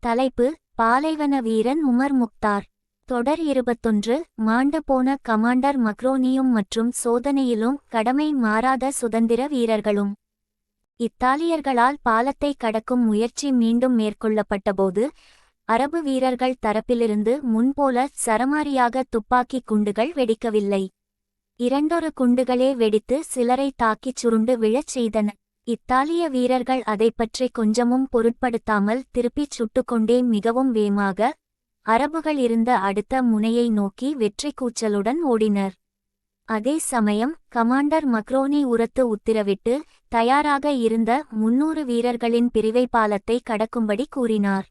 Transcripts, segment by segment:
தலைப்பு பாலைவன வீரன் உமர் முக்தார். தொடர் இருபத்தொன்று மாண்டு போன கமாண்டர் மக்ரோனியும் மற்றும் சோதனையிலும் கடமை மாறாத சுதந்திர வீரர்களும். இத்தாலியர்களால் பாலத்தை கடக்கும் முயற்சி மீண்டும் மேற்கொள்ளப்பட்டபோது அரபு வீரர்கள் தரப்பிலிருந்து முன்போல சரமாரியாக துப்பாக்கிக் குண்டுகள் வெடிக்கவில்லை. இரண்டொரு குண்டுகளே வெடித்து சிலரை தாக்கிச் சுருண்டு விழச் செய்தன. இத்தாலிய வீரர்கள் அதைப்பற்றி கொஞ்சமும் பொருட்படுத்தாமல் திருப்பிச் சுட்டுக்கொண்டே மிகவும் வேமாக அரபுகள் இருந்த அடுத்த முனையை நோக்கி வெற்றி கூச்சலுடன் ஓடினர். அதே சமயம் கமாண்டர் மக்ரோனி உரத்து உத்திரவிட்டு தயாராக இருந்த முன்னூறு வீரர்களின் பிரிவை பாலத்தை கடக்கும்படி கூறினார்.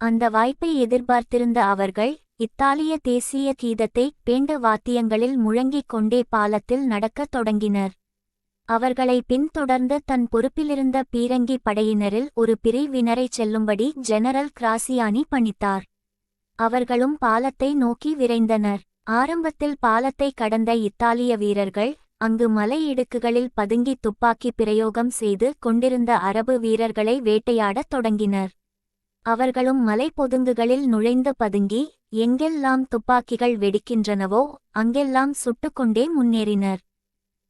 அந்த வாய்ப்பை எதிர்பார்த்திருந்த அவர்கள் இத்தாலிய தேசிய கீதத்தை பேண்டு வாத்தியங்களில் முழங்கிக் கொண்டே பாலத்தில் நடக்கத் தொடங்கினர். அவர்களை பின்தொடர்ந்து தன் பொறுப்பிலிருந்த பீரங்கி படையினரில் ஒரு பிரிவினரைச் செல்லும்படி ஜெனரல் கிராசியானி பணித்தார். அவர்களும் பாலத்தை நோக்கி விரைந்தனர். ஆரம்பத்தில் பாலத்தை கடந்த இத்தாலிய வீரர்கள் அங்கு மலை இடுக்குகளில் பதுங்கி துப்பாக்கி பிரயோகம் செய்து கொண்டிருந்த அரபு வீரர்களை வேட்டையாடத் தொடங்கினர். அவர்களும் மலை பொதுங்குகளில் நுழைந்து பதுங்கி எங்கெல்லாம் துப்பாக்கிகள் வெடிக்கின்றனவோ அங்கெல்லாம் சுட்டுக்கொண்டே முன்னேறினர்.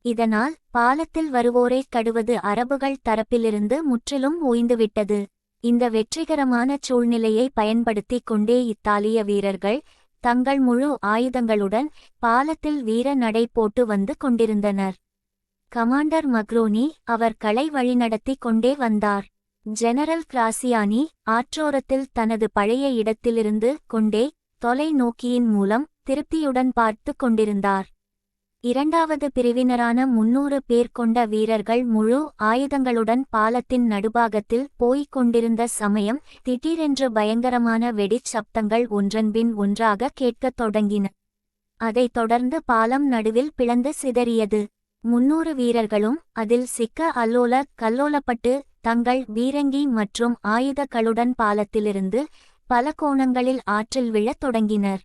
இதனால் பாலத்தில் வருவோரை கடுவது அரபுகள் தரப்பிலிருந்து முற்றிலும் ஓய்ந்துவிட்டது. இந்த வெற்றிகரமான சூழ்நிலையை பயன்படுத்திக் கொண்டே இத்தாலிய வீரர்கள் தங்கள் முழு ஆயுதங்களுடன் பாலத்தில் வீர நடை போட்டு வந்து கொண்டிருந்தனர். கமாண்டர் மக்ரோனி அவர் களை வழிநடத்தி கொண்டே வந்தார். ஜெனரல் கிராசியானி ஆற்றோரத்தில் தனது பழைய இடத்திலிருந்து கொண்டே தொலைநோக்கியின் மூலம் திருப்தியுடன் பார்த்து கொண்டிருந்தார். இரண்டாவது பிரிவினரான முன்னூறு பேர் கொண்ட வீரர்கள் முழு ஆயுதங்களுடன் பாலத்தின் நடுபாகத்தில் போய்க் கொண்டிருந்த சமயம் திடீரென்று பயங்கரமான வெடிச் சப்தங்கள் ஒன்றன்பின் ஒன்றாக கேட்கத் தொடங்கின. அதைத் தொடர்ந்து பாலம் நடுவில் பிளந்து சிதறியது. முன்னூறு வீரர்களும் அதில் சிக்க அல்லோல கல்லோலப்பட்டு தங்கள் வீரங்கி மற்றும் ஆயுதங்களுடன் பாலத்திலிருந்து பல கோணங்களில் ஆற்றில் விழத் தொடங்கினர்.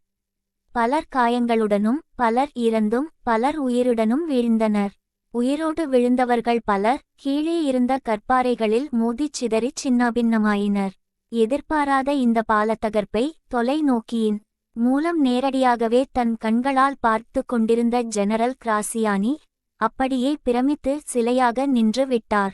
பலர் காயங்களுடனும் பலர் இறந்தும் பலர் உயிருடனும் வீழ்ந்தனர். உயிரோடு விழுந்தவர்கள் பலர் கீழே இருந்த கற்பாறைகளில் மோதிச் சிதறிச் சின்னாபின்னமாயினர். எதிர்பாராத இந்த பாலத்தகர்ப்பை தொலைநோக்கியின் மூலம் நேரடியாகவே தன் கண்களால் பார்த்து கொண்டிருந்த ஜெனரல் கிராசியானி அப்படியே பிரமித்து சிலையாக நின்று விட்டார்.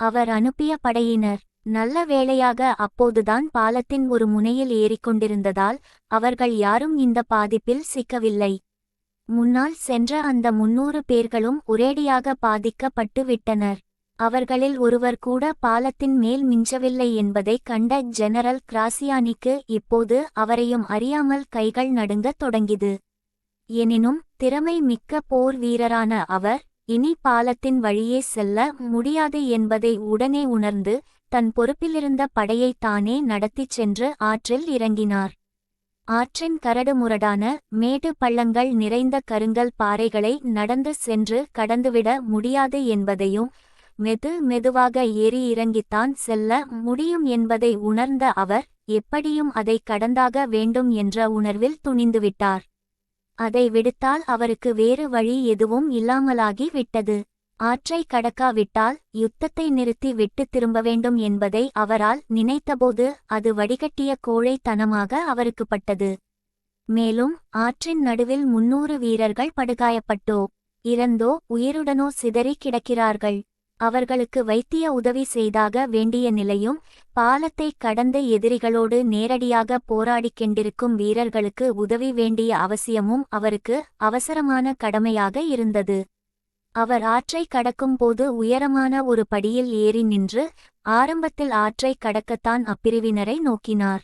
அவர் அனுப்பிய படையினர் நல்ல வேளையாக அப்போதுதான் பாலத்தின் ஒரு முனையில் ஏறிக்கொண்டிருந்ததால் அவர்கள் யாரும் இந்த பாதிப்பில் சிக்கவில்லை. முன்னால் சென்ற அந்த முன்னூறு பேர்களும் ஒரேடியாக பாதிக்கப்பட்டு விட்டனர். அவர்களில் ஒருவர் கூட பாலத்தின் மேல் மிஞ்சவில்லை என்பதை கண்ட ஜெனரல் கிராசியானிக்கு இப்போது அவரையும் அறியாமல் கைகள் நடுங்கத் தொடங்கிது எனினும் திறமை மிக்க போர் வீரரான அவர் இனி பாலத்தின் வழியே செல்ல முடியாது என்பதை உடனே உணர்ந்து தன் பொறுப்பிலிருந்த படையை தானே நடத்திச் சென்று ஆற்றில் இறங்கினார். ஆற்றின் கரடுமுரடான மேடு பள்ளங்கள் நிறைந்த கருங்கல் பாறைகளை நடந்து சென்று கடந்துவிட முடியாது என்பதையும் மெது மெதுவாக ஏறி இறங்கித்தான் செல்ல முடியும் என்பதை உணர்ந்த அவர் எப்படியும் அதை கடந்தாக வேண்டும் என்ற உணர்வில் துணிந்துவிட்டார். அதை விடுத்தால் அவருக்கு வேறு வழி எதுவும் இல்லாமலாகி விட்டது. ஆற்றை கடக்காவிட்டால் யுத்தத்தை நிறுத்தி விட்டு திரும்ப வேண்டும் என்பதை அவரால் நினைத்தபோது அது வடிகட்டிய கோழைத்தனமாக அவருக்கு பட்டது. மேலும் ஆற்றின் நடுவில் முன்னூறு வீரர்கள் படுகாயப்பட்டோ இறந்தோ உயிருடனோ சிதறி கிடக்கிறார்கள். அவர்களுக்கு வைத்திய உதவி செய்தாக வேண்டிய நிலையும் பாலத்தை கடந்த எதிரிகளோடு நேரடியாக போராடிக் கொண்டிருக்கும் வீரர்களுக்கு உதவி வேண்டிய அவசியமும் அவருக்கு அவசரமான கடமையாக இருந்தது. அவர் ஆற்றை கடக்கும் போது உயரமான ஒரு படியில் ஏறி நின்று ஆரம்பத்தில் ஆற்றை கடக்கத்தான் அப்பிரிவினரை நோக்கினார்.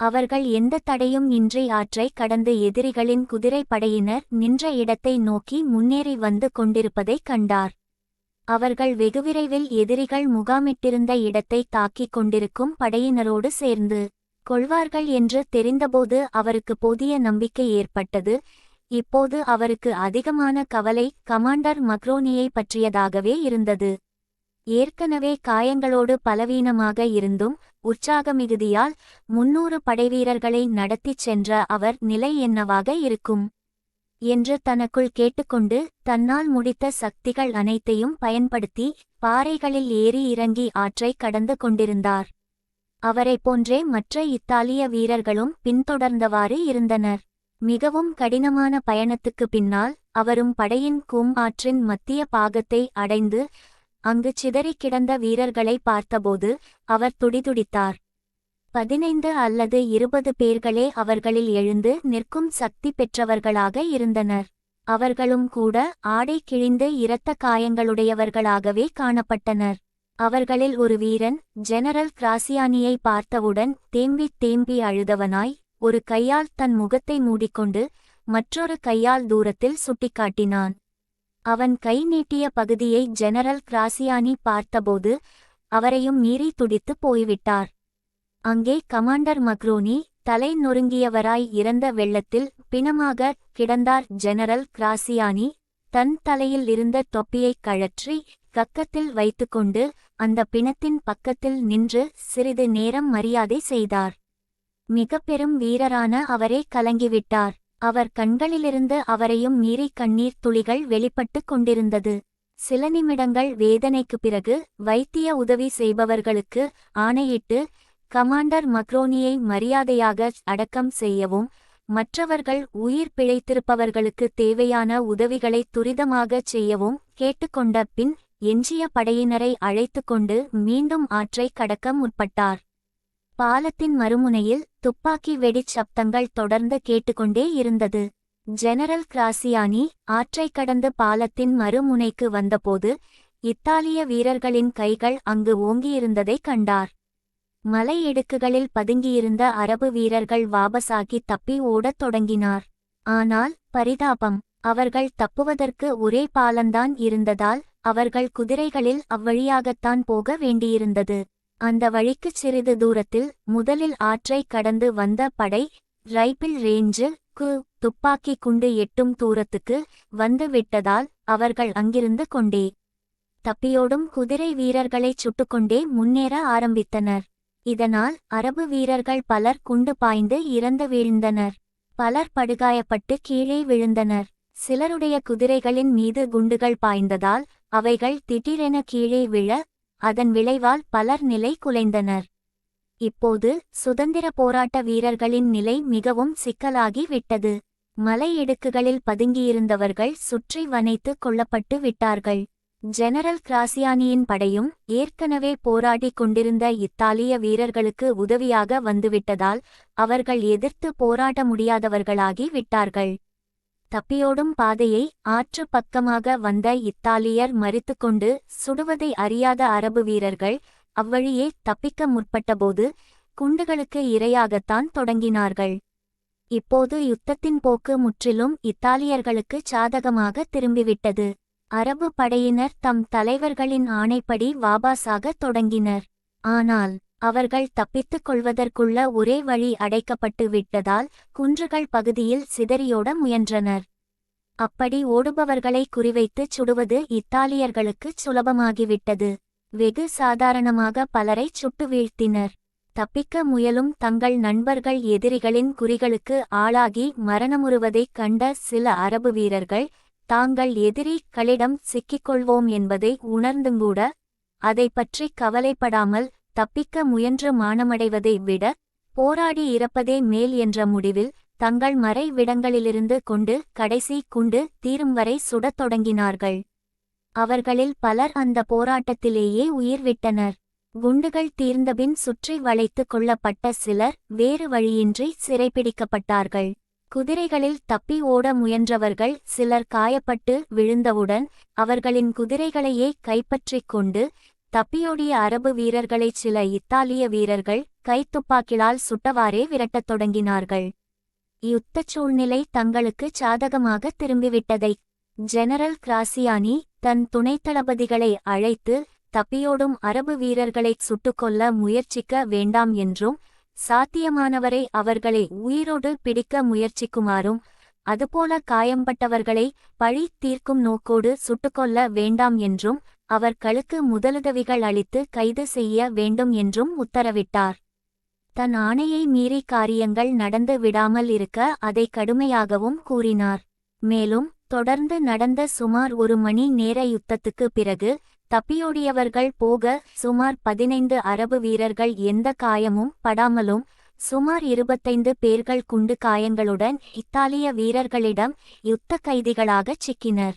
அவர்கள் எந்த தடையும் இன்றி ஆற்றை கடந்து எதிரிகளின் குதிரைப்படையினர் நின்ற இடத்தை நோக்கி முன்னேறி வந்து கொண்டிருப்பதைக் கண்டார். அவர்கள் வெகுவிரைவில் எதிரிகள் முகாமிட்டிருந்த இடத்தை தாக்கிக் கொண்டிருக்கும் படையினரோடு சேர்ந்து கொள்வார்கள் என்று தெரிந்தபோது அவருக்கு போதிய நம்பிக்கை ஏற்பட்டது. இப்போது அவருக்கு அதிகமான கவலை கமாண்டர் மக்ரோனியை பற்றியதாகவே இருந்தது. ஏற்கனவே காயங்களோடு பலவீனமாக இருந்தும் உற்சாக மிகுதியால் முன்னூறு படைவீரர்களை நடத்திச் சென்ற அவர் நிலை என்னவாக இருக்கும்? என்று தனக்குள் கேட்டுக்கொண்டு தன்னால் முடித்த சக்திகள் அனைத்தையும் பயன்படுத்தி பாறைகளில் ஏறி இறங்கி ஆற்றை கடந்து கொண்டிருந்தார். அவரைப் போன்றே மற்ற இத்தாலிய வீரர்களும் பின்தொடர்ந்தவாறு இருந்தனர். மிகவும் கடினமான பயணத்துக்கு பின்னால் அவரும் படையின் கூம் ஆற்றின் மத்திய பாகத்தை அடைந்து அங்கு சிதறிக் கிடந்த வீரர்களை பார்த்தபோது அவர் துடிதுடித்தார். பதினைந்து அல்லது இருபது பேர்களே அவர்களில் எழுந்து நிற்கும் சக்தி பெற்றவர்களாக இருந்தனர். அவர்களும் கூட ஆடை கிழிந்து இரத்த காயங்களுடையவர்களாகவே காணப்பட்டனர். அவர்களில் ஒரு வீரன் ஜெனரல் கிராசியானியை பார்த்தவுடன் தேம்பித் தேம்பி அழுதவனாய் ஒரு கையால் தன் முகத்தை மூடிக்கொண்டு மற்றொரு கையால் தூரத்தில் சுட்டிக்காட்டினான். அவன் கை நீட்டிய பகுதியை ஜெனரல் கிராசியானி பார்த்தபோது அவரையும் மீறி துடித்துப் போய்விட்டார். அங்கே கமாண்டர் மக்ரோனி தலை நொறுங்கியவராய் இறந்த வெள்ளத்தில் பிணமாக கிடந்தார் ஜெனரல் கிராசியானி. தன் தலையில் இருந்த தொப்பியைக் கழற்றி கக்கத்தில் வைத்துக்கொண்டு அந்த பிணத்தின் பக்கத்தில் நின்று சிறிது நேரம் மரியாதை செய்தார். மிக பெரும் வீரரான அவரே கலங்கிவிட்டார். அவர் கண்களிலிருந்து அவரையும் மீறி கண்ணீர் துளிகள் வெளிப்பட்டுக் கொண்டிருந்தது. சில நிமிடங்கள் வேதனைக்குப் பிறகு வைத்திய உதவி செய்பவர்களுக்கு ஆணையிட்டு கமாண்டர் மக்ரோனியை மரியாதையாக அடக்கம் செய்யவும் மற்றவர்கள் உயிர் பிழைத்திருப்பவர்களுக்கு தேவையான உதவிகளை துரிதமாகச் செய்யவும் கேட்டுக்கொண்ட பின் எஞ்சிய படையினரை அழைத்துக்கொண்டு மீண்டும் ஆற்றை கடக்க முற்பட்டார். பாலத்தின் மறுமுனையில் துப்பாக்கி வெடிச் சப்தங்கள் தொடர்ந்து கேட்டுக்கொண்டே இருந்தது. ஜெனரல் கிராசியானி ஆற்றைக் கடந்து பாலத்தின் மறுமுனைக்கு வந்தபோது இத்தாலிய வீரர்களின் கைகள் அங்கு ஓங்கியிருந்ததைக் கண்டார். மலை இடுக்குகளில் பதுங்கியிருந்த அரபு வீரர்கள் வாபசாகி தப்பி ஓடத் தொடங்கினார். ஆனால் பரிதாபம் அவர்கள் தப்புவதற்கு ஒரே பாலந்தான் இருந்ததால் அவர்கள் குதிரைகளில் அவ்வழியாகத்தான் போக வேண்டியிருந்தது. அந்த வழிக்குச் சிறிது தூரத்தில் முதலில் ஆற்றைக் கடந்து வந்த படை ரைபிள் ரேஞ்சு கு துப்பாக்கி குண்டு எட்டும் தூரத்துக்கு வந்து விட்டதால் அவர்கள் அங்கிருந்து கொண்டே தப்பியோடும் குதிரை வீரர்களைச் சுட்டுக்கொண்டே முன்னேற ஆரம்பித்தனர். இதனால் அரபு வீரர்கள் பலர் குண்டு பாய்ந்து இறந்து வீழ்ந்தனர். பலர் படுகாயப்பட்டு கீழே விழுந்தனர். சிலருடைய குதிரைகளின் மீது குண்டுகள் பாய்ந்ததால் அவைகள் திடீரென கீழே விழ அதன் விளைவால் பலர் நிலை குலைந்தனர். இப்போது சுதந்திர போராட்ட வீரர்களின் நிலை மிகவும் சிக்கலாகி விட்டது. மலை இடுக்குகளில் பதுங்கியிருந்தவர்கள் சுற்றி வனைத்து கொள்ளப்பட்டு விட்டார்கள். ஜெனரல் கிராசியானியின் படையும் ஏற்கனவே போராடிக் கொண்டிருந்த இத்தாலிய வீரர்களுக்கு உதவியாக வந்துவிட்டதால் அவர்கள் எதிர்த்து போராட முடியாதவர்களாகி விட்டார்கள். தப்பியோடும் பாதையை ஆற்று பக்கமாக வந்த இத்தாலியர் மறித்துக்கொண்டு சுடுவதை அறியாத அரபு வீரர்கள் அவ்வழியே தப்பிக்க முற்பட்டபோது குண்டுகளுக்கு இரையாகத்தான் தொடங்கினார்கள். இப்போது யுத்தத்தின் போக்கு முற்றிலும் இத்தாலியர்களுக்கு சாதகமாக திரும்பிவிட்டது. அரபு படையினர் தம் தலைவர்களின் ஆணைப்படி வாபாசாக தொடங்கினர். ஆனால் அவர்கள் தப்பித்துக் கொள்வதற்குள்ள ஒரே வழி அடைக்கப்பட்டு விட்டதால் குன்றுகள் பகுதியில் சிதறியோட முயன்றனர். அப்படி ஓடுபவர்களை குறிவைத்துச் சுடுவது இத்தாலியர்களுக்குச் சுலபமாகிவிட்டது. வெகு சாதாரணமாக பலரைச் சுட்டு வீழ்த்தினர். தப்பிக்க முயலும் தங்கள் நண்பர்கள் எதிரிகளின் குறிகளுக்கு ஆளாகி மரணமுறுவதைக் கண்ட சில அரபு வீரர்கள் தாங்கள் எதிரிகளிடம் சிக்கிக்கொள்வோம் என்பதை உணர்ந்துங்கூட அதை பற்றி கவலைப்படாமல் தப்பிக்க முயன்று மானமடைவதை விட போராடி இறப்பதே மேல் என்ற முடிவில் தங்கள் மறைவிடங்களிலிருந்து கொண்டு கடைசி குண்டு தீரும் வரை சுடத் தொடங்கினார்கள். அவர்களில் பலர் அந்த போராட்டத்திலேயே உயிர் விட்டனர் குண்டுகள் தீர்ந்தபின் சுற்றி வளைத்து கொள்ளப்பட்ட சிலர் வேறு வழியின்றி சிறைப்பிடிக்கப்பட்டார்கள் குதிரைகளில் தப்பி ஓட முயன்றவர்கள் சிலர் காயப்பட்டு விழுந்தவுடன் அவர்களின் குதிரைகளையே கைப்பற்றிக் கொண்டு தப்பியோடிய அரபு வீரர்களைச் சில இத்தாலிய வீரர்கள் கைத்துப்பாக்கிலால் சுட்டவாறே விரட்டத் தொடங்கினார்கள். யுத்தச் சூழ்நிலை தங்களுக்கு சாதகமாக திரும்பிவிட்டதை ஜெனரல் கிராசியானி தன் துணைத்தளபதிகளை அழைத்து தப்பியோடும் அரபு வீரர்களைச் சுட்டுக்கொல்ல முயற்சிக்க வேண்டாம் என்றும் சாத்தியமானவரை அவர்களை உயிரோடு பிடிக்க முயற்சிக்குமாறும் அதுபோல காயம்பட்டவர்களை பழி தீர்க்கும் நோக்கோடு சுட்டுக்கொள்ள வேண்டாம் என்றும் அவர்களுக்கு முதலுதவிகள் அளித்து கைது செய்ய வேண்டும் என்றும் உத்தரவிட்டார். தன் ஆணையை மீறி காரியங்கள் நடந்து விடாமல் இருக்க அதை கடுமையாகவும் கூறினார். மேலும் தொடர்ந்து நடந்த சுமார் ஒரு மணி நேர யுத்தத்துக்கு பிறகு தப்பியோடியவர்கள் போக சுமார் பதினைந்து அரபு வீரர்கள் எந்த காயமும் படாமலும் சுமார் இருபத்தைந்து பேர்கள் குண்டு காயங்களுடன் இத்தாலிய வீரர்களிடம் யுத்த கைதிகளாகச் சிக்கினர்.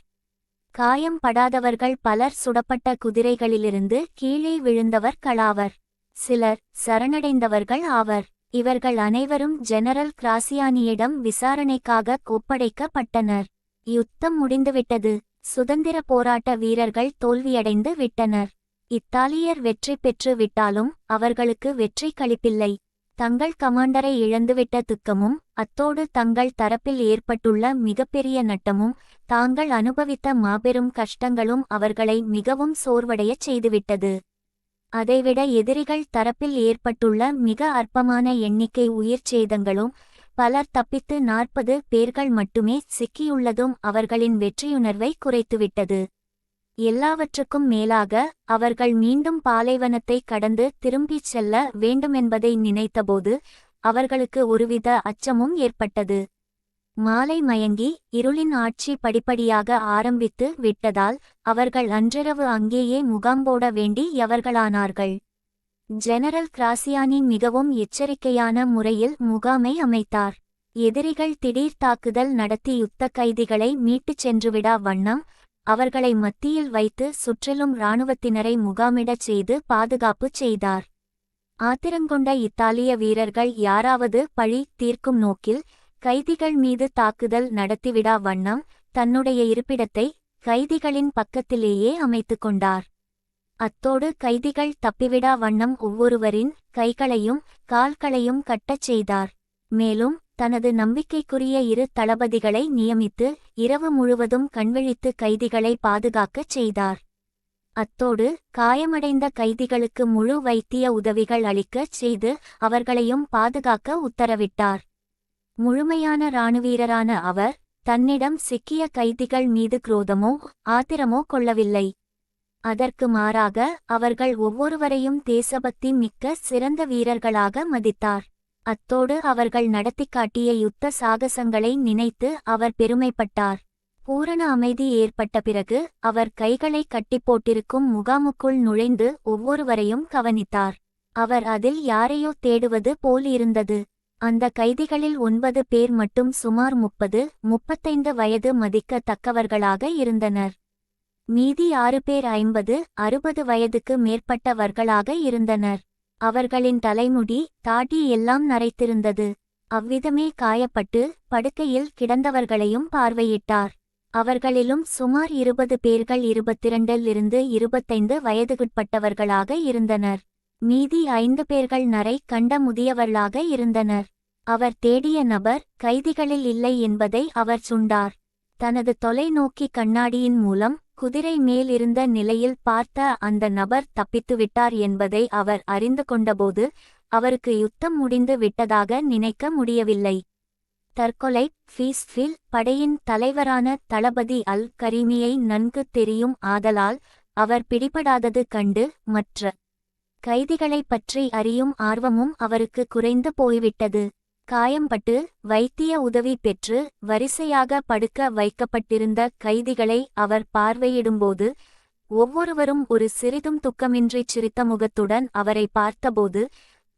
காயம் படாதவர்கள் பலர் சுடப்பட்ட குதிரைகளிலிருந்து கீழே விழுந்தவர் களாவர் சிலர் சரணடைந்தவர்கள் ஆவர். இவர்கள் அனைவரும் ஜெனரல் கிராசியானியிடம் விசாரணைக்காக ஒப்படைக்கப்பட்டனர். யுத்தம் முடிந்துவிட்டது. சுதந்திர போராட்ட வீரர்கள் தோல்வியடைந்து விட்டனர். இத்தாலியர் வெற்றி பெற்று விட்டாலும் அவர்களுக்கு வெற்றி களிப்பில்லை. தங்கள் கமாண்டரை இழந்துவிட்ட துக்கமும் அத்தோடு தங்கள் தரப்பில் ஏற்பட்டுள்ள மிகப்பெரிய நட்டமும் தாங்கள் அனுபவித்த மாபெரும் கஷ்டங்களும் அவர்களை மிகவும் சோர்வடையச் செய்துவிட்டது. அதைவிட எதிரிகள் தரப்பில் ஏற்பட்டுள்ள மிக அற்பமான எண்ணிக்கை உயிர்ச் சேதங்களும் பலர் தப்பித்து நாற்பது பேர்கள் மட்டுமே சிக்கியுள்ளதும் அவர்களின் வெற்றியுணர்வை குறைத்துவிட்டது. எல்லாவற்றுக்கும் மேலாக அவர்கள் மீண்டும் பாலைவனத்தை கடந்து திரும்பிச் செல்ல வேண்டுமென்பதை நினைத்தபோது அவர்களுக்கு ஒருவித அச்சமும் ஏற்பட்டது. மாலை மயங்கி இருளின் ஆட்சி படிப்படியாக ஆரம்பித்து விட்டதால் அவர்கள் அன்றிரவு அங்கேயே முகாம் போட வேண்டி எவர்களானார்கள்? ஜெனரல் கிராசியானி மிகவும் எச்சரிக்கையான முறையில் முகாமை அமைத்தார். எதிரிகள் திடீர் தாக்குதல் நடத்தி யுத்த கைதிகளை மீட்டுச் சென்றுவிடா வண்ணம் அவர்களை மத்தியில் வைத்து சுற்றிலும் இராணுவத்தினரை முகாமிடச் செய்து பாதுகாப்பு செய்தார். ஆத்திரங்கொண்ட இத்தாலிய வீரர்கள் யாராவது பழி தீர்க்கும் நோக்கில் கைதிகள் மீது தாக்குதல் நடத்திவிடா வண்ணம் தன்னுடைய இருப்பிடத்தை கைதிகளின் பக்கத்திலேயே அமைத்து கொண்டார். அத்தோடு கைதிகள் தப்பிவிடா வண்ணம் ஒவ்வொருவரின் கைகளையும் கால்களையும் கட்டச் செய்தார். மேலும் தனது நம்பிக்கைக்குரிய இரு தளபதிகளை நியமித்து இரவு முழுவதும் கண்விழித்து கைதிகளை பாதுகாக்கச் செய்தார். அத்தோடு காயமடைந்த கைதிகளுக்கு முழு வைத்திய உதவிகள் அளிக்கச் செய்து அவர்களையும் பாதுகாக்க உத்தரவிட்டார். முழுமையான இராணுவீரரான அவர் தன்னிடம் சிக்கிய கைதிகள் மீது குரோதமோ ஆத்திரமோ கொள்ளவில்லை. அதற்கு மாறாக அவர்கள் ஒவ்வொருவரையும் தேசபக்தி மிக்க சிறந்த வீரர்களாக மதித்தார். அத்தோடு அவர்கள் நடத்திக் காட்டிய யுத்த சாகசங்களை நினைத்து அவர் பெருமைப்பட்டார். பூரண அமைதி ஏற்பட்ட பிறகு அவர் கைகளை கட்டிப் போட்டிருக்கும் முகாமுக்குள் நுழைந்து ஒவ்வொருவரையும் கவனித்தார். அவர் அதில் யாரையோ தேடுவது போல் இருந்தது. அந்த கைதிகளில் ஒன்பது பேர் மட்டும் சுமார் முப்பது முப்பத்தைந்து வயது மதிக்கத்தக்கவர்களாக இருந்தனர். மீதி ஆறு பேர் ஐம்பது அறுபது வயதுக்கு மேற்பட்டவர்களாக இருந்தனர். அவர்களின் தலைமுடி தாடி எல்லாம் நரைத்திருந்தது. அவ்விதமே காயப்பட்டு படுக்கையில் கிடந்தவர்களையும் பார்வையிட்டார். அவர்களிலும் சுமார் இருபது பேர்கள் இருபத்திரண்டில் இருந்து இருபத்தைந்து வயதுக்குட்பட்டவர்களாக இருந்தனர். மீதி ஐந்து பேர்கள் நரை கண்ட முதியவர்களாக இருந்தனர். அவர் தேடிய நபர் கைதிகளில் இல்லை என்பதை அவர் சுண்டார். தனது தொலைநோக்கி கண்ணாடியின் மூலம் குதிரை மேல் இருந்த நிலையில் பார்த்த அந்த நபர் தப்பித்துவிட்டார் என்பதை அவர் அறிந்து கொண்டபோது அவருக்கு யுத்தம் முடிந்து விட்டதாக நினைக்க முடியவில்லை. தற்கொலை ஃபீஸ்ஃபில் படையின் தலைவரான தளபதி அல் கரீமியை நன்கு தெரியும் ஆதலால் அவர் பிடிபடாதது கண்டு மற்ற கைதிகளைப் பற்றி அறியும் ஆர்வமும் அவருக்கு குறைந்து போய்விட்டது. காயம்பட்டு வைத்திய உதவி பெற்று வரிசையாக படுக்க வைக்கப்பட்டிருந்த கைதிகளை அவர் பார்வையிடும்போது ஒவ்வொருவரும் ஒரு சிறிதும் துக்கமின்றி சிரித்த முகத்துடன் அவரை பார்த்தபோது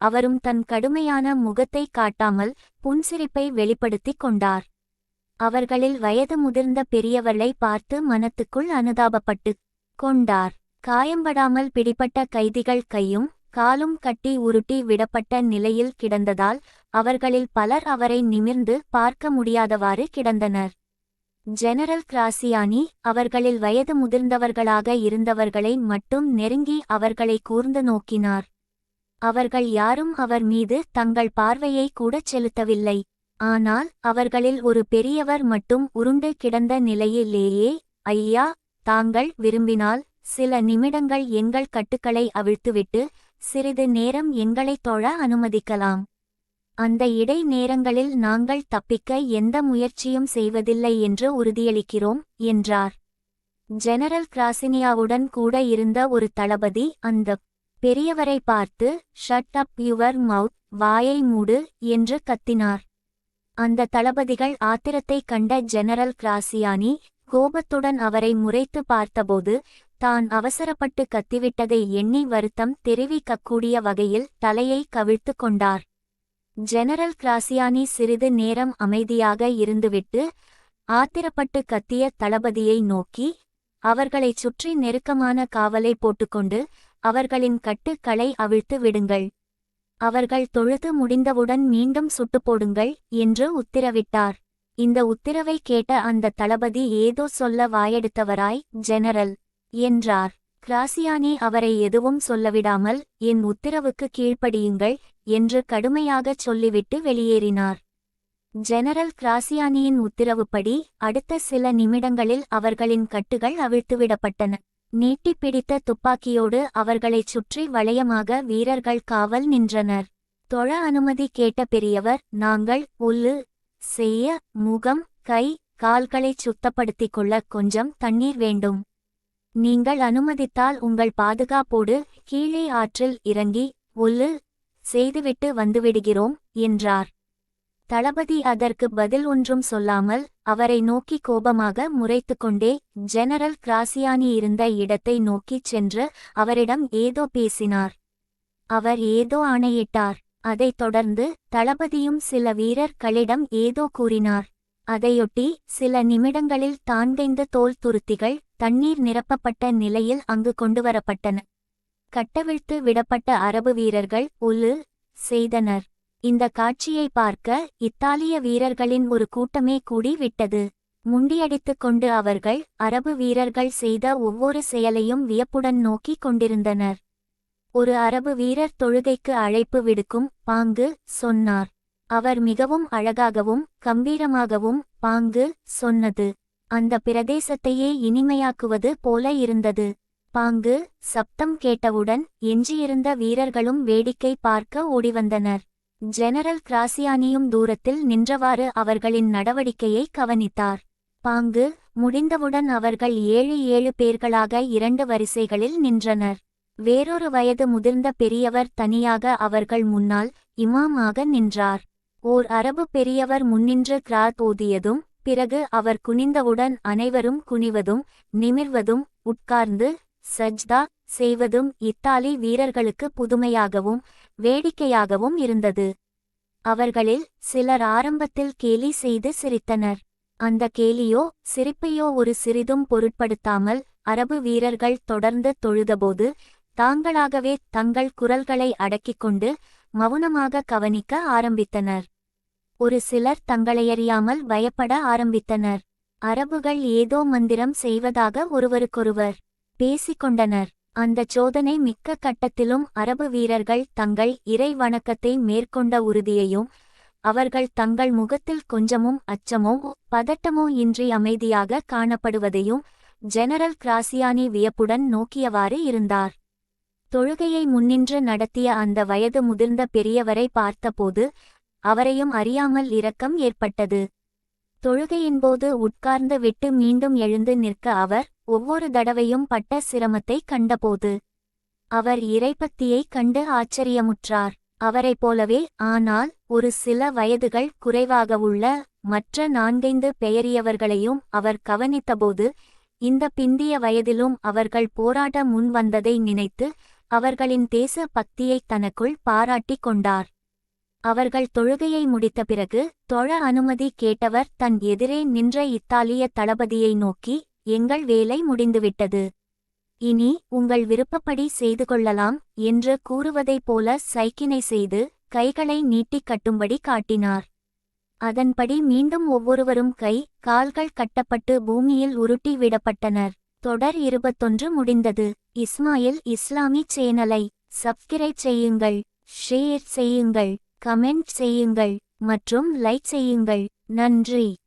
அவரும் தன் கடுமையான முகத்தை காட்டாமல் புன்சிரிப்பை வெளிப்படுத்திக் கொண்டார். அவர்களில் வயது முதிர்ந்த பெரியவர்களை பார்த்து மனத்துக்குள் அனுதாபப்பட்டு கொண்டார். காயம்படாமல் பிடிபட்ட கைதிகள் கையும் காலும் கட்டி உருட்டி விடப்பட்ட நிலையில் கிடந்ததால் அவர்களில் பலர் அவரை நிமிர்ந்து பார்க்க முடியாதவாறு கிடந்தனர். ஜெனரல் கிராசியானி அவர்களில் வயது முதிர்ந்தவர்களாக இருந்தவர்களை மட்டும் நெருங்கி அவர்களை கூர்ந்து நோக்கினார். அவர்கள் யாரும் அவர் மீது தங்கள் பார்வையை கூடச் செலுத்தவில்லை. ஆனால் அவர்களில் ஒரு பெரியவர் மட்டும் உருண்டு கிடந்த நிலையிலேயே ஐயா தாங்கள் விரும்பினால் சில நிமிடங்கள் எங்கள் கட்டுக்களை அவிழ்த்துவிட்டு சிறிது நேரம் எங்களைத் தொழ அனுமதிக்கலாம். அந்த இடை நேரங்களில் நாங்கள் தப்பிக்க எந்த முயற்சியும் செய்வதில்லை என்று உறுதியளிக்கிறோம் என்றார். ஜெனரல் கிராசினியாவுடன் கூட இருந்த ஒரு தளபதி அந்த பெரியவரை பார்த்து ஷட் அப் யுவர் மவுத் வாயை மூடு என்று கத்தினார். அந்த தளபதிகள் ஆத்திரத்தைக் கண்ட ஜெனரல் கிராசியானி கோபத்துடன் அவரை முறைத்து பார்த்தபோது தான் அவசரப்பட்டு கத்திவிட்டதை எண்ணி வருத்தம் தெரிவிக்கக்கூடிய வகையில் தலையை கவிழ்த்து கொண்டார். ஜெனரல் கிராசியானி சிறிது நேரம் அமைதியாக இருந்துவிட்டு ஆத்திரப்பட்டு கத்திய தளபதியை நோக்கி அவர்களைச் சுற்றி நெருக்கமான காவலை போட்டுக்கொண்டு அவர்களின் கட்டுக்களை அவிழ்த்து விடுங்கள். அவர்கள் தொழுது முடிந்தவுடன் மீண்டும் சுட்டுப் போடுங்கள் என்று உத்தரவிட்டார். இந்த உத்தரவை கேட்ட அந்த தளபதி ஏதோ சொல்ல வாயெடுத்தவராய் ஜெனரல் என்றார். கிராசியானி அவரை எதுவும் சொல்லவிடாமல் என் உத்தரவுக்கு கீழ்ப்படியுங்கள் என்று கடுமையாகச் சொல்லிவிட்டு வெளியேறினார். ஜெனரல் கிராசியானியின் உத்தரவுப்படி அடுத்த சில நிமிடங்களில் அவர்களின் கட்டுகள் அவிழ்த்துவிடப்பட்டன. நீட்டிப் பிடித்த துப்பாக்கியோடு அவர்களைச் சுற்றி வளையமாக வீரர்கள் காவல் நின்றனர். தொழ அனுமதி கேட்ட பெரியவர் நாங்கள் உள்ளு செய்ய முகம் கை கால்களைச் சுத்தப்படுத்திக் கொள்ள கொஞ்சம் தண்ணீர் வேண்டும் நீங்கள் அனுமதித்தால் உங்கள் பாதுகாப்போடு கீழே ஆற்றில் இறங்கி ஒல்லு செய்துவிட்டு வந்துவிடுகிறோம் என்றார். தளபதி அதற்கு பதில் ஒன்றும் சொல்லாமல் அவரை நோக்கி கோபமாக முறைத்துக்கொண்டே ஜெனரல் கிராசியானி இருந்த இடத்தை நோக்கிச் சென்று அவரிடம் ஏதோ பேசினார். அவர் ஏதோ ஆணையிட்டார். அதைத் தொடர்ந்து தளபதியும் சில வீரர்களிடம் ஏதோ கூறினார். அதையொட்டி சில நிமிடங்களில் தாண்டைந்த தோல் துருத்திகள் தண்ணீர் நிரப்பப்பட்ட நிலையில் அங்கு கொண்டுவரப்பட்டன. கட்டவிழ்த்து விடப்பட்ட அரபு வீரர்கள் உலு செய்தனர். இந்த காட்சியை பார்க்க இத்தாலிய வீரர்களின் ஒரு கூட்டமே கூடி விட்டது. முண்டியடித்துக் கொண்டு அவர்கள் அரபு வீரர்கள் செய்த ஒவ்வொரு செயலையும் வியப்புடன் நோக்கிக் கொண்டிருந்தனர். ஒரு அரபு வீரர் தொழுகைக்கு அழைப்பு விடுக்கும் பாங்கு சொன்னார். அவர் மிகவும் அழகாகவும் கம்பீரமாகவும் பாங்கு சொன்னது. அந்த பிரதேசத்தையே இனிமையாக்குவது போல இருந்தது. பாங்கு சப்தம் கேட்டவுடன் எஞ்சியிருந்த வீரர்களும் வேடிக்கை பார்க்க ஓடிவந்தனர். ஜெனரல் கிராசியானியும் தூரத்தில் நின்றவாறு அவர்களின் நடவடிக்கையை கவனித்தார். பாங்கு முடிந்தவுடன் அவர்கள் ஏழு ஏழு பேர்களாக இரண்டு வரிசைகளில் நின்றனர். வேறொரு வயது முதிர்ந்த பெரியவர் தனியாக அவர்கள் முன்னால் இமாமாக நின்றார். ஓர் அரபு பெரியவர் முன்னின்று கிராத் ஓதியதும் பிறகு அவர் குனிந்தவுடன் அனைவரும் குனிவதும் நிமிர்வதும் உட்கார்ந்து சஜ்தா செய்வதும் இத்தாலி வீரர்களுக்கு புதுமையாகவும் வேடிக்கையாகவும் இருந்தது. அவர்களில் சிலர் ஆரம்பத்தில் கேலி செய்து சிரித்தனர். அந்த கேலியோ சிரிப்பையோ ஒரு சிறிதும் பொருட்படுத்தாமல் அரபு வீரர்கள் தொடர்ந்து தொழுதபோது தாங்களாகவே தங்கள் குரல்களை அடக்கிக் கொண்டு மௌனமாக கவனிக்க ஆரம்பித்தனர். ஒரு சிலர் தங்களையறியாமல் பயப்பட ஆரம்பித்தனர். அரபுகள் ஏதோ மந்திரம் செய்வதாக ஒருவருக்கொருவர் பேசிக்கொண்டனர். அந்தச் சோதனை மிக்க கட்டத்திலும் அரபு வீரர்கள் தங்கள் இறை வணக்கத்தை மேற்கொண்ட உறுதியையும் அவர்கள் தங்கள் முகத்தில் கொஞ்சமும் அச்சமோ பதட்டமோ இன்றி அமைதியாக காணப்படுவதையும் ஜெனரல் கிராசியானி வியப்புடன் நோக்கியவாறு இருந்தார். தொழுகையை முன்னின்று நடத்திய அந்த வயது முதிர்ந்த பெரியவரை பார்த்தபோது அவரையும் அறியாமல் இரக்கம் ஏற்பட்டது. தொழுகையின்போது உட்கார்ந்து விட்டு மீண்டும் எழுந்து நிற்க அவர் ஒவ்வொரு தடவையும் பட்ட சிரமத்தை கண்டபோது அவர் இறைபக்தியை கண்டு ஆச்சரியமுற்றார். அவரைப் போலவே ஆனால் ஒரு சில வயதுகள் குறைவாக உள்ள மற்ற நான்கைந்து பெயரியவர்களையும் அவர் கவனித்தபோது இந்த பிந்திய வயதிலும் அவர்கள் போராட முன்வந்ததை நினைத்து அவர்களின் தேச பக்தியைத் தனக்குள் பாராட்டிக் கொண்டார். அவர்கள் தொழுகையை முடித்த பிறகு தொழ அனுமதி கேட்டவர் தன் எதிரே நின்ற இத்தாலிய தளபதியை நோக்கி எங்கள் வேலை முடிந்துவிட்டது. இனி உங்கள் விருப்பப்படி செய்து கொள்ளலாம் என்று கூறுவதைப் போல சைக்கினை செய்து கைகளை நீட்டிக் கட்டும்படி காட்டினார். அதன்படி மீண்டும் ஒவ்வொருவரும் கை கால்கள் கட்டப்பட்டு பூமியில் உருட்டி விடப்பட்டனர். தொடர் இருபத்தொன்று முடிந்தது. இஸ்மாயில் இஸ்லாமி சேனலை சப்ஸ்கிரைப் செய்யுங்கள் ஷேர் செய்யுங்கள். கமெண்ட் செய்யுங்கள் மற்றும் லைக் செய்யுங்கள். நன்றி.